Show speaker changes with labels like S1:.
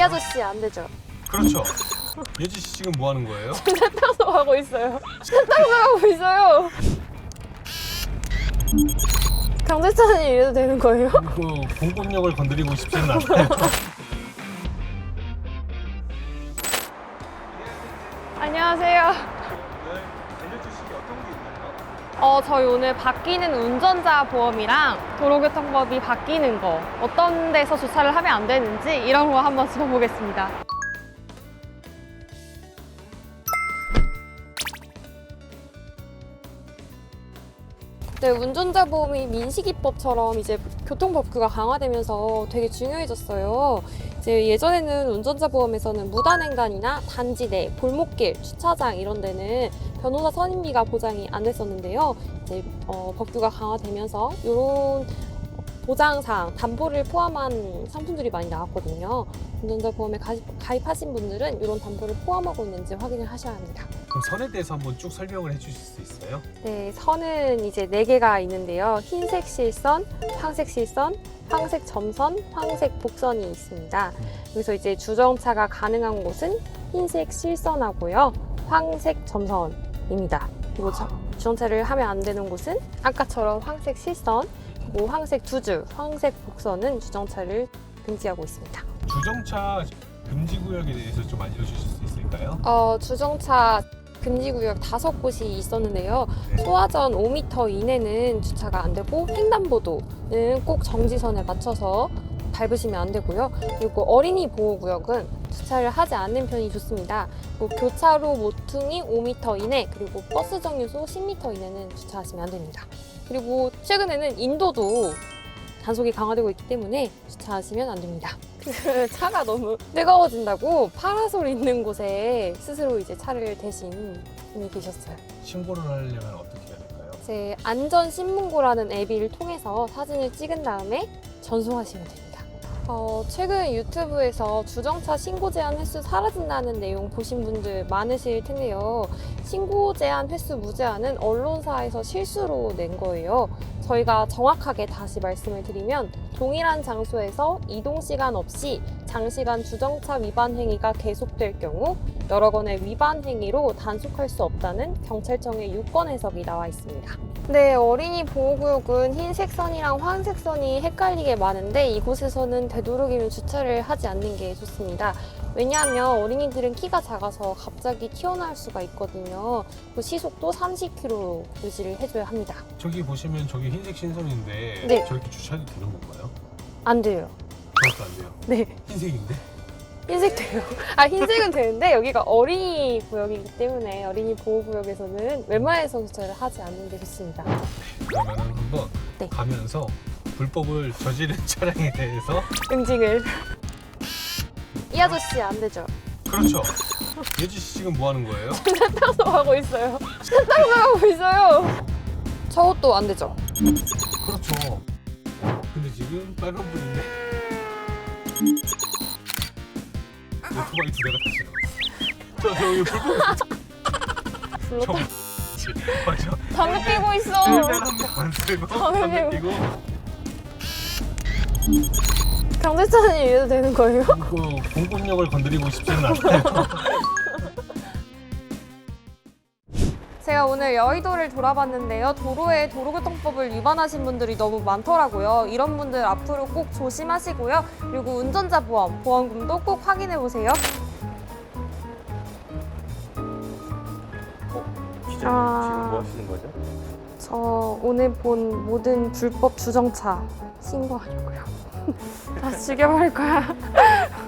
S1: 이 아저씨 안 되죠?
S2: 그렇죠. 예지 씨 지금 뭐 하는 거예요?
S1: 세탁소 가고 있어요. 세탁소 가고 있어요. 경찰차는 이래도 되는 거예요?
S2: 그 공권력을 건드리고 싶지는 않아요.
S1: 안녕하세요.
S2: 알려주시기 어떤 게 있나요?
S1: 어, 저희 오늘 바뀌는 운전자 보험이랑 도로교통법이 바뀌는 거, 어떤 데서 주차를 하면 안 되는지 이런 거 한번 짚어보겠습니다. 네, 운전자 보험이 민식이법처럼 이제 교통법규가 강화되면서 되게 중요해졌어요. 이제 예전에는 운전자 보험에서는 무단횡단이나 단지 내, 골목길, 주차장 이런 데는 변호사 선임비가 보장이 안 됐었는데요. 이제 어, 법규가 강화되면서 이런 보장상 담보를 포함한 상품들이 많이 나왔거든요. 운전자 보험에 가입, 가입 하신 분들은 이런 담보를 포함하고 있는지 확인을 하셔야 합니다.
S2: 그럼 선에 대해서 한번 쭉 설명을 해주실 수 있어요?
S1: 네, 선은 이제 네 개가 있는데요. 흰색 실선, 황색 실선, 황색 점선, 황색 복선이 있습니다. 여기서 이제 주정차가 가능한 곳은 흰색 실선하고요. 황색 점선 입니다. 그리고 저- 주정차를 하면 안 되는 곳은 아까처럼 황색 실선, 그리고 황색 두줄, 황색 복선은 주정차를 금지하고 있습니다.
S2: 주정차 금지 구역에 대해서 좀 알려주실 수 있을까요?
S1: 어, 주정차 금지 구역 다섯 곳이 있었는데요.
S2: 네.
S1: 소화전 5m 이내는 주차가 안 되고 횡단보도는 꼭 정지선에 맞춰서 밟으시면 안 되고요. 그리고 어린이 보호 구역은 주차를 하지 않는 편이 좋습니다. 그리고 교차로 모퉁이 5m 이내 그리고 버스 정류소 10m 이내는 주차하시면 안 됩니다. 그리고 최근에는 인도도 단속이 강화되고 있기 때문에 주차하시면 안 됩니다. 그 차가 너무 뜨거워진다고 파라솔 있는 곳에 스스로 이제 차를 대신 분이 계셨어요.
S2: 신고를 하려면 어떻게 해야 될까요?
S1: 제 안전신문고라는 앱을 통해서 사진을 찍은 다음에 전송하시면 됩니다. 어, 최근 유튜브에서 주정차 신고 제한 횟수 사라진다는 내용 보신 분들 많으실 텐데요. 신고 제한 횟수 무제한은 언론사에서 실수로 낸 거예요. 저희가 정확하게 다시 말씀을 드리면 동일한 장소에서 이동 시간 없이 장시간 주정차 위반 행위가 계속될 경우 여러 건의 위반 행위로 단속할 수 없다는 경찰청의 유권 해석이 나와 있습니다. 네, 어린이 보호구역은 흰색 선이랑 황색 선이 헷갈리게 많은데 이곳에서는 되도록이면 주차를 하지 않는 게 좋습니다. 왜냐하면 어린이들은 키가 작아서 갑자기 튀어나올 수가 있거든요. 그 시속도 30km 유지를 해줘야 합니다.
S2: 저기 보시면 저기 흰색 신선인데
S1: 네.
S2: 저렇게 주차해도 되는 건가요?
S1: 안 돼요.
S2: 저것도 안 돼요.
S1: 네,
S2: 흰색인데?
S1: 흰색 돼요. 아, 흰색은 되는데 여기가 어린이 구역이기 때문에 어린이 보호 구역에서는 웬만해서 주차를 하지 않는 게 좋습니다.
S2: 그러면은 한번
S1: 네.
S2: 가면서 불법을 저지른 차량에 대해서
S1: 응징을. 이 아저씨 안 되죠?
S2: 그렇죠. 예지 씨 지금 뭐 하는 거예요?
S1: 세탁소 가고 있어요. 세탁소 가고 있어요. 저것도 안 되죠?
S2: 그렇죠. 근데 지금 빨간 불인데 오토바이 두 대가 다 지나갔어. 저 저기 불법. 저 맞아.
S1: 담배 피고 있어.
S2: 한명안 쓰고
S1: 담배
S2: 담배 피고
S1: 경찰차는 이래도 되는 거예요?
S2: 그 공권력을 건드리고 싶지는 않아요.
S1: 제가 오늘 여의도를 돌아봤는데요. 도로에 도로교통법을 위반하신 분들이 너무 많더라고요. 이런 분들 앞으로 꼭 조심하시고요. 그리고 운전자 보험, 보험금도 꼭 확인해 보세요.
S3: 기자님
S1: 아.
S3: 지금 뭐 하시는 거죠?
S1: 저 오늘 본 모든 불법 주정차 신고하려고요. 다 죽여버릴 거야.